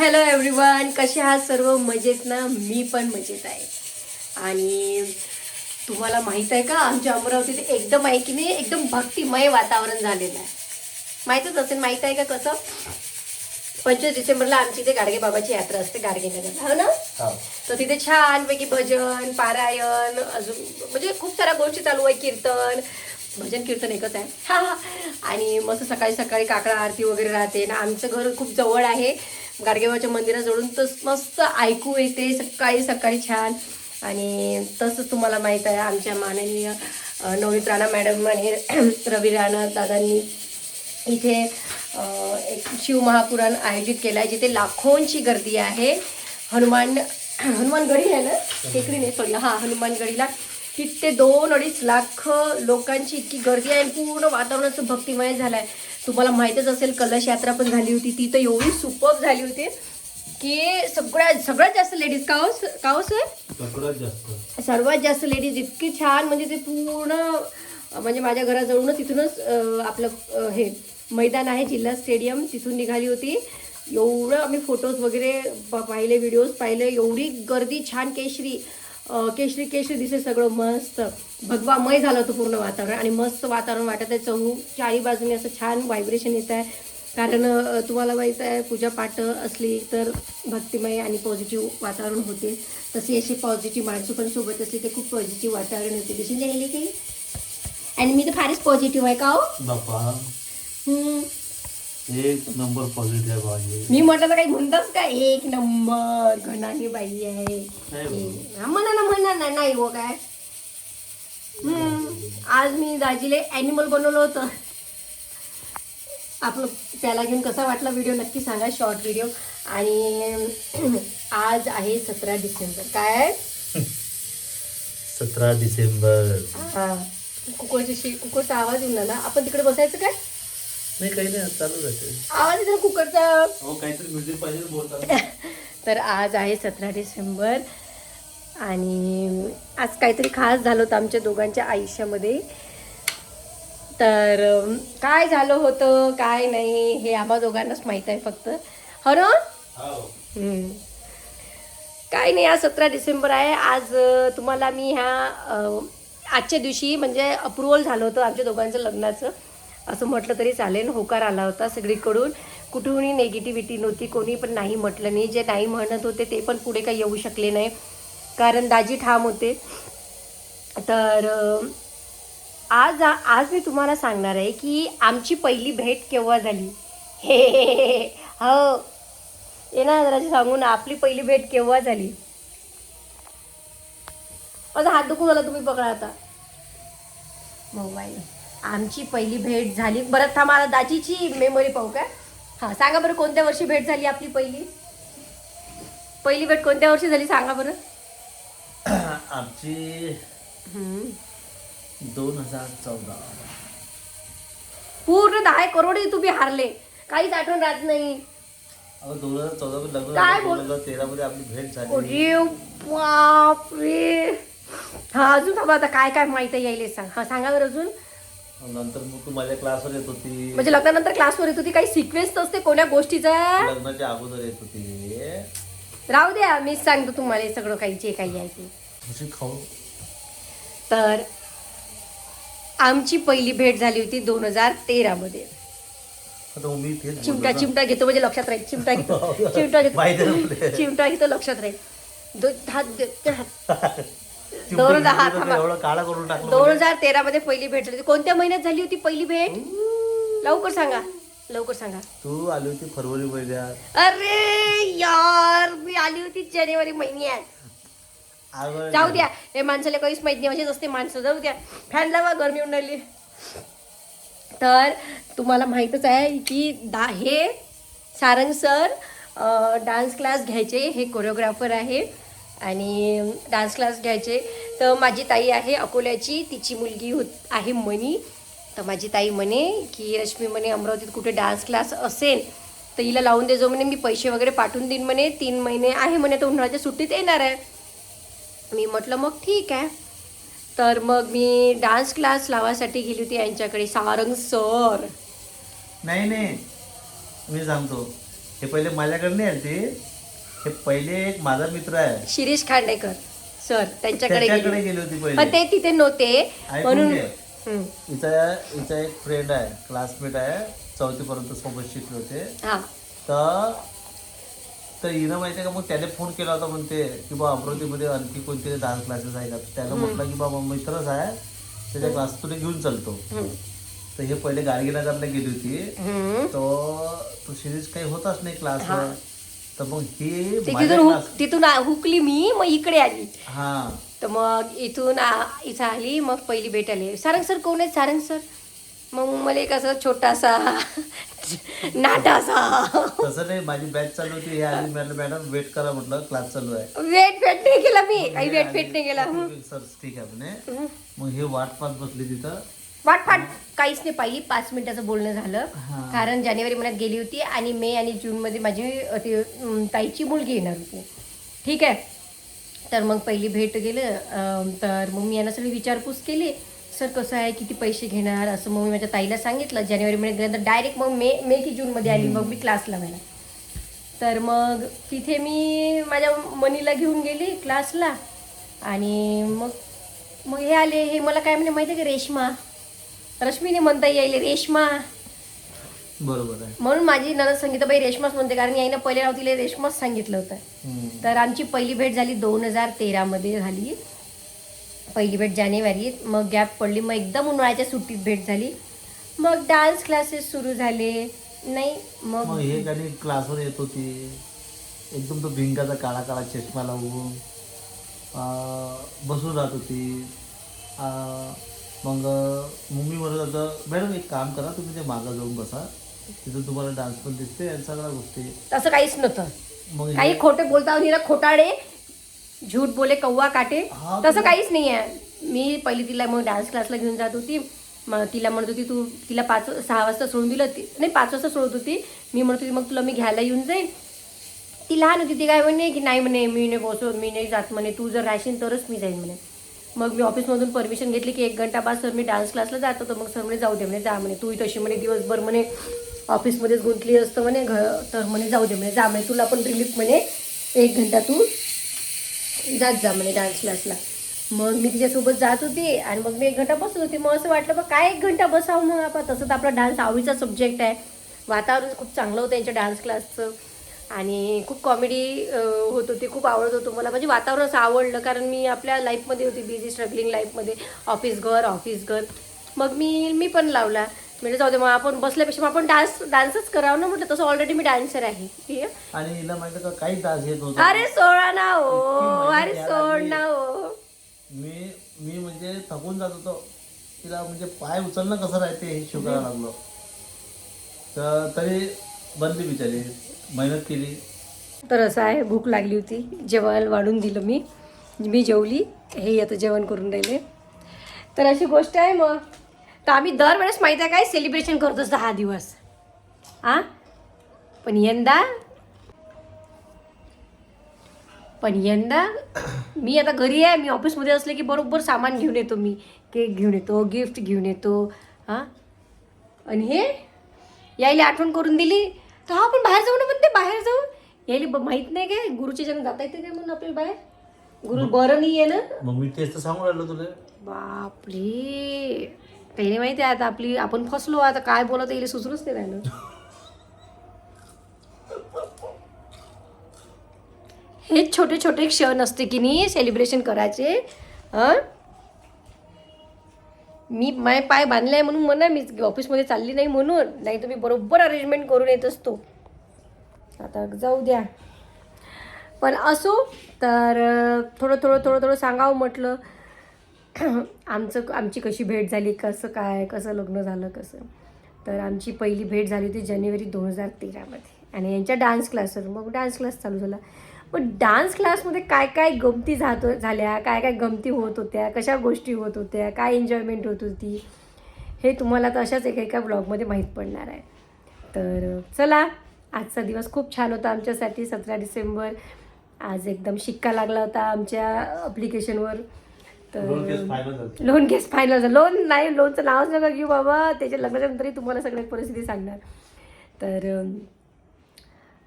Hello everyone कसे आहात सर्व? मजेत ना? मी पण मजेत आहे. आणि तुम्हाला माहीत आहे का? आमच्या अमरावतीत एकदम आहे की नाही एकदम भक्तिमय वातावरण झालेलं आहे. माहीतच असेल माहीत आहे का कसं? पंचवीस डिसेंबरला आमची इथे गाडगे बाबाची यात्रा असते गाडगे नगर. हो ना? तर तिथे छानपैकी भजन पारायण अजून म्हणजे खूप साऱ्या गोष्टी चालू आहे कीर्तन. भजन कीर्तन एकच आहे. हा हा आणि मस्त सकाळी सकाळी काकडा आरती वगैरे राहते. ना आमचं घर खूप जवळ आहे. गाडगेबाच्या मंदिराजवळून तर मस्त ऐकू येते सकाळी सकाळी छान. आणि तसंच तुम्हाला माहीत आहे आमच्या माननीय नवनीत राणा मॅडम आणि रवी राणा दादांनी इथे एक शिवमहापुराण आयोजित केलं आहे जिथे लाखोंची गर्दी आहे. हनुमान हनुमानगढी आहे ना? टेकडी नाही सॉरी हा हनुमानगढीला तिथे दोन अडीच लाख लोकांची इतकी गर्दी आहे आणि पूर्ण वातावरण असं भक्तिमय झालं आहे तुम्हाला माहीतच असेल कलश यात्रा पण झाली होती. ती तर एवढी सुपर झाली होती की सगळ्यात सगळ्यात जास्त लेडीज का हो का हो सर जास्त. सर्वात जास्त लेडीज इतकी छान म्हणजे ते पूर्ण म्हणजे माझ्या घराजवळूनच तिथूनच आपलं हे मैदान आहे जिल्हा स्टेडियम तिथून निघाली होती. एवढं आम्ही फोटोज वगैरे पाहिले व्हिडिओज पाहिले. एवढी गर्दी छान केशरी. केशरी केशरी दिसे सगळं मस्त. भगवामय झालं होतं पूर्ण वातावरण आणि मस्त वातावरण वाटत आहे. चहू चारी बाजूने असं छान व्हायब्रेशन येत आहे. कारण तुम्हाला माहीत आहे पूजा पाठ असली तर भक्तिमय आणि पॉझिटिव्ह वातावरण होते. तसे असे पॉझिटिव्ह माणसं पण सोबत असली तर खूप पॉझिटिव्ह वातावरण होते दिसून राहिले काही आणि मी तर फारच पॉझिटिव्ह आहे का हो. एक नंबर पॉझिटिव्ह आहे. भाजी मी म्हटलं तर काही म्हणतच का? एक नंबर घणानी बाई आहे. हा, म्हणा ना म्हणा ना नाही हो काय? हम्म. आज मी दाजीले ॲनिमल बनवलं होतं. आपलं त्याला घेऊन कसा वाटला व्हिडिओ नक्की सांगा शॉर्ट व्हिडिओ आणि आज आहे सतरा डिसेंबर. काय सतरा डिसेंबर. हा. कुकरची शे कुकरचा आवाज येऊन आला आपण तिकडे बसायचं काय? नाही काही नाही चालू राहते. आवाज येतो ना कुकरचा? हो काहीतरी म्युझिक पाहिजे बोलताना. तर आज आहे सतरा डिसेंबर आणि आज काहीतरी खास झालं होतं आमच्या दोघांच्या आयुष्यामध्ये. तर अम, काय झालं होतं काय नाही हे आम्हा दोघांनाच माहीत आहे फक्त. हो ना? हम्म. काय नाही आज सतरा डिसेंबर आहे. आज अ, तुम्हाला मी ह्या अ, आजच्या दिवशी म्हणजे अप्रुव्हल झालं होतं आमच्या दोघांचं लग्नाचं. असं म्हटलं तरी चालेल. होकार आला होता सगळीकडून. कुठूनही नेगेटिव्हिटी नव्हती कोणी पण नाही म्हटलं नाही. जे नाही म्हणत होते ते पण पुढे काही येऊ शकले नाही. कारण दाजी ठाम होते. तर आज आज मी तुम्हाला सांगणार आहे की आमची पहिली भेट केव्हा झाली? हे हो ये ना जरा सांगू ना आपली पहिली भेट केव्हा झाली? माझा हात दुखू झाला तुम्ही पकडा आता. मोबाईल. आमची पहिली भेट झाली. बरं थांबा मला दाजीची मेमरी पाहू काय? हां सांगा बरं कोणत्या वर्षी भेट झाली आपली पहिली? पहिली भेट कोणत्या वर्षी झाली सांगा बरं? आमची. दोन हजार चौदा. पूर्ण दहा करोडही तुम्ही हारले. काहीच आठवण राहत नाही. अहो दोन हजार चौदा मध्ये लग्न काय झालं, बोल- दोन हजार तेरा मध्ये आपली भेट झाली. अरे बापरे. हा अजून थांबा आता काय काय माहिती यायले सांग. हा सांगा बरं अजून. नंतर मग तू माझ्या क्लासवर येत होती. म्हणजे लग्नानंतर क्लासवर येत होती. काही सिक्वेन्स असते कोण्या गोष्टीचा? लग्नाच्या अगोदर येत होती. राहू द्या मीच सांगतो तुम्हाला हे सगळं काही जे काही आहे ते. अशी खाऊ. तर आमची पहिली भेट झाली होती दोन हजार तेरा मध्ये. आता मग मी तेच चिमटा ना. चिमटा घेतो म्हणजे लक्षात राहील. चिमटा घेतो. चिमटा माहिती आहे घेतो. चिमटा घेतो लक्षात राहील. दो- हात दे- ते हात. चिमटा दोन हजार घेतलं तर थांबा. एवढं काळा करून टाकलं दोन म्हणजे. हजार तेरा मध्ये पहिली भेट झाली होती. कोणत्या महिन्यात झाली होती पहिली भेट? लवकर सांगा. लवकर सांगा. तू आली होती फरवरी महिन्यात. अरे यार मी आली होती जानेवारी महिन्यात. अगं, जाऊ द्या. हे माणसाला काहीच माहीत नाही असेच असते माणसं. जाऊ द्या. फॅन लावा गरमी होऊन राहिली. तर तुम्हाला माहीतच आहे की दा हे सारंग सर डान्स क्लास घ्यायचे. हे कोरिओग्राफर आहे. आणि डान्स क्लास घ्यायचे. तर माझी ताई आहे अकोल्याची. तिची मुलगी होत आहे मनी. तर माझी ताई म्हणे की रश्मी म्हणे अमरावतीत कुठे डान्स क्लास असेल तर हिला लावून दे. जो म्हणे मी पैसे वगैरे पाठवून देईन म्हणे. तीन महिने आहे म्हणे तर उन्हाळ्याच्या सुट्टीत येणार आहे. मी म्हटलं मग ठीक आहे. तर मग मी डान्स क्लास लावायसाठी गेली होती यांच्याकडे. सारंग सर. नाही नाही. मी सांगतो. हे पहिले माझ्याकडे नाही आलते हे पहिले एक माझा मित्र आहे. शिरीष खांडेकर. सर त्यांच्याकडे त्याच्याकडे गेले. गेली होती पण पहिले ते तिथे नव्हते. म्हणून घे. हम्म. हिचा हिचा एक फ्रेंड आहे क्लासमेट आहे चौथी पर्यंत सोबत शिकले होते. हा. तर तर हिनं माहिती का मग त्याने फोन केला होता म्हणते की बा अमरावतीमध्ये आणखी कोणते डान्स क्लासेस आहे का त्याला म्हटलं की बाबा मित्रच आहे त्याच्या क्लास तुला घेऊन चालतो. हम्म. तर हे पहिले गाडगेनगरला गेली होती. हम्म. तो तो सिरीज काही होताच नाही क्लासवर तर मग ही ते तिथून तिथून आ- हुकली मी मग इकडे आली. हा. तर मग इथून आ- इथं आली मग पहिली भेट आली. सारंग सर कोण आहेत? सारंग सर. मग मला एक असं छोटासा नाटासा तसं नाही माझी बॅच चालू होती. हे आली. म्हटलं मॅडम वेट करा म्हटलं. क्लास चालू आहे. वेट वेट नाही केला मी. काही वेट वेट नाही केला. हं. सर ठीक आहे म्हणे. मग हे वाट पाहत बसली तिथं. वाट फाट काहीच नाही. पाहिली पाच मिनिटाचं बोलणं झालं. कारण जानेवारी महिन्यात गेली होती आणि मे आणि जूनमध्ये माझी अ, ती ताईची मुलगी येणार होती. ठीक आहे? तर मग पहिली भेट गेलं. तर मग मी यांना सगळी विचारपूस केली. सर कसं आहे? किती पैसे घेणार? असं मग मी माझ्या ताईला सांगितलं. जानेवारी महिन्यात गेल्यानंतर डायरेक्ट मग मे मे की जूनमध्ये आली. मग मी क्लास लावायला तर मग तिथे मी माझ्या मनीला घेऊन गेली क्लासला आणि मग मग हे आले. हे मला काय म्हणे माहिती आहे का रेश्मा? रश्मीने म्हणता येईल रेश्मा. बरोबर आहे. म्हणून माझी ननद सांगितलं बाई रेश्माच म्हणते कारण याईनं पहिले नाव तिला रेश्माच सांगितलं होतं. तर आमची पहिली भेट झाली दोन हजार तेरामध्ये झाली. पहिली भेट जानेवारीत. मग गॅप पडली. मग एकदम उन्हाळ्याच्या सुट्टीत भेट झाली. मग डान्स क्लासेस सुरू झाले. नाही मग हे गाणी क्लासवर येत होती. एकदम तो भिंगाचा काळा काळा चष्मा लावून बसून राहत होती. मग मम्मी म्हणत होतं मॅडम एक काम करा तुम्ही ते मागं जाऊन बसा. तिथं तुम्हाला डान्स पण दिसते आणि सगळ्या गोष्टी. तसं काहीच नव्हतं. मग काही खोटे बोलता निरा खोटाडे झूट बोले कव्वा काटे. तसं काहीच नाही आहे मी पहिली तिला मग डान्स क्लासला घेऊन जात होती. मग तिला म्हणत होती तू तिला पाच सहा वाजता सोडून दिलं ती नाही पाच वाजता सोडत होती. मी म्हणत होती मग तुला मी घ्यायला येऊन जाईन. ती लहान होती ती काय म्हणे की नाही म्हणे मी नाही बसत मी नाही जात म्हणे. तू जर राहशील तरच मी जाईन म्हणे. मग मी ऑफिसमधून परमिशन घेतली की एक घंटा बाद सर मी डान्स क्लासला जातो. तर मग सर म्हणे जाऊ दे म्हणे जा म्हणे. तू तशी म्हणे दिवसभर म्हणे ऑफिसमध्येच गुंतली असतं म्हणे. घर तर म्हणे जाऊ दे म्हणे जा म्हणे. तुला पण रिलीफ म्हणे. एक घंटा तू जात जा म्हणे डान्स क्लासला मग मी तिच्यासोबत जात होती आणि मग मी एक घंटा बसत होती. मग असं वाटलं बा काय एक घंटा बसावं मग आपण? तसं तर आपला डान्स आवडीचा सब्जेक्ट आहे. वातावरण खूप चांगलं होतं यांच्या डान्स क्लासचं आणि खूप कॉमेडी होत होती खूप आवडत होतं मला. म्हणजे वातावरण असं आवडलं कारण मी आपल्या लाईफमध्ये होती बिझी स्ट्रगलिंग लाईफमध्ये ऑफिस घर ऑफिस घर. मग मी मी पण लावला. म्हणजे जाऊ दे मग आपण बसल्यापेक्षा मग आपण डान्स डान्सच करावं ना म्हटलं तसं ऑलरेडी मी डान्सर आहे. ठीक आहे? आणि हिला माहिती का काही डान्स येत होता अरे सोडा ना हो अरे सोड. ना हो. मी मी म्हणजे थकून जात होतो. तिला म्हणजे पाय उचलणं कसं राहते हे शिकायला लागलो. तर तरी बनली बिचारी. मेहनत केली. तर असं आहे भूक लागली होती. जेवण वाढून दिलं मी. मी जेवली. हे आता जेवण करून राहिले. तर अशी गोष्ट आहे मग. तर आम्ही दरवेळेस माहीत आहे काय? सेलिब्रेशन करतोच दहा दिवस. हां पण यंदा पण यंदा मी आता घरी आहे. मी ऑफिसमध्ये असले की बरोबर सामान घेऊन येतो मी. केक घेऊन येतो गिफ्ट घेऊन येतो. हां आणि हे यायला आठवण करून दिली. तर हा आपण बाहेर जाऊ ना म्हणते बाहेर जाऊ. यायला ब- माहीत नाही काय गुरुच्या जण जाता येते काय म्हणून आपल्याला बाहेर? गुरु बरं नाही आहे ना? मग मी तेच तर सांगून राहिलो तुला. बापरे. त्याने माहिती आहे आता आपली आपण फसलो आता काय बोलत येईल सुचलंच नाही राहिलं. हे छोटे छोटे क्षण असते की नाही सेलिब्रेशन करायचे हं? मी माय पाय बांधलाय म्हणून म्हणा मी ऑफिसमध्ये चालली नाही म्हणून. नाही तर मी बरोबर अरेंजमेंट करून येत असतो. आता जाऊ द्या. पण असो तर थोडं थोडं थोडं थोडं सांगावं म्हटलं. आमचं आमची कशी भेट झाली कसं काय कसं लग्न झालं कसं. तर आमची पहिली भेट झाली होती जानेवारी दोन हजार तेरामध्ये. आणि यांच्या डान्स क्लासवर मग डान्स क्लास चालू झाला. पण डान्स क्लासमध्ये काय काय गमती जात झाल्या? काय काय गमती होत होत्या? कशा गोष्टी होत होत्या? काय एन्जॉयमेंट होत होती? हे तुम्हाला तर अशाच एका एका ब्लॉगमध्ये माहीत पडणार आहे. तर चला आजचा दिवस खूप छान होता आमच्यासाठी. सतरा डिसेंबर आज एकदम शिक्का लागला होता आमच्या अप्लिकेशनवर तर. लोन केस फायनल झालं. लोन नाही लोनचं नावच नका घेऊ बाबा. त्याच्या लग्नाच्या नंतरही तुम्हाला सगळ्यात परिस्थिती सांगणार. तर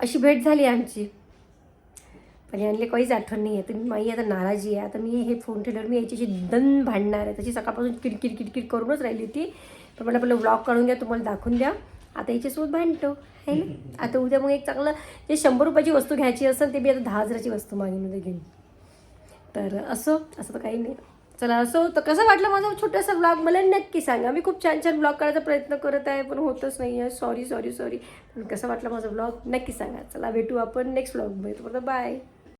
अशी भेट झाली आमची. पण यांनी काहीच आठवण नाही आहे तर माई आता नाराजी आहे. आता मी हे फोन ठेवल्यावर मी याच्याशी दन भांडणार आहे. त्याची सकाळपासून किरकिर किरकिर करूनच राहिली होती. पण मला आपलं ब्लॉग काढून द्या तुम्हाला दाखवून द्या. आता याच्यासोबत भांडतो. आहे ना? आता उद्या मग एक चांगलं जे शंभर रुपयाची वस्तू घ्यायची असेल ते मी आता दहा हजाराची वस्तू मागेमध्ये घेईन तर असं असं तर काही नाही. चला असो तर कसं वाटलं माझा छोटासा ब्लॉग मला नक्की सांगा. मी खूप छान छान ब्लॉग करायचा प्रयत्न करत आहे पण होतच नाही आहे सॉरी सॉरी सॉरी पण कसं वाटलं माझा ब्लॉग नक्की सांगा. चला भेटू आपण नेक्स्ट ब्लॉगमध्ये बाय